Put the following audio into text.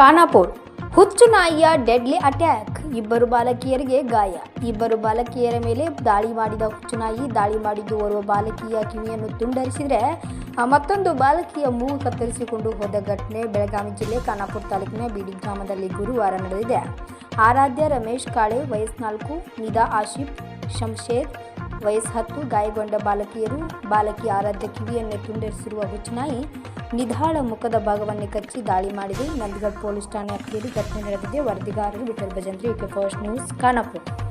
ಖಾನಾಪುರ್. ಹುಚ್ಚು ನಾಯಿಯ deadly attack. ಇಬ್ಬರು ಬಾಲಕಿಯರಿಗೆ ಗಾಯ. ಇಬ್ಬರು ಬಾಲಕಿಯರ ಮೇಲೆ ದಾಳಿ ಮಾಡಿದ ಹುಚ್ಚು ನಾಯಿ ದಾಳಿ ಮಾಡಿದ್ದು ಓರ್ವ ಬಾಲಕಿಯ ಕಿವಿಯನ್ನು ತುಂಡರಿಸಿದರೆ ಮತ್ತೊಂದು ಬಾಲಕಿಯ ಮೂಗು ಕತ್ತರಿಸಿಕೊಂಡು ಹೋದ ಘಟನೆ ಬೆಳಗಾವಿ ಜಿಲ್ಲೆ ಖಾನಾಪುರ ತಾಲೂಕಿನ ಬೀಡಿ ಗ್ರಾಮದಲ್ಲಿ ಗುರುವಾರ ನಡೆದಿದೆ. ಆರಾಧ್ಯ ರಮೇಶ್ ಕಾಳೆ ವಯಸ್ನಾಲ್ಕು ನಿದಾ ಆಶಿಫ್ ಶಂಶೇರ್ ವಯಸ್ಸು ಹತ್ತು ಗಾಯಗೊಂಡ ಬಾಲಕಿಯರು ಬಾಲಕಿ ಆರಾಧ್ಯ ಕಿವಿಯನ್ನೇ ತುಂಡರಿಸಿರುವ ಹುಚ್ಚನಾಯಿ ನಿಧಾಳ ಮುಖದ ಭಾಗವನ್ನೇ ಕಚ್ಚಿ ದಾಳಿ ಮಾಡಿದೆ. ನಂದಗಢ ಪೊಲೀಸ್ ಠಾಣೆ ವ್ಯಾಪ್ತಿಯಲ್ಲಿ ಘಟನೆ ನಡೆದಿದೆ. ವರದಿಗಾರರು Vithal Bhajantri K First News, Khanapur.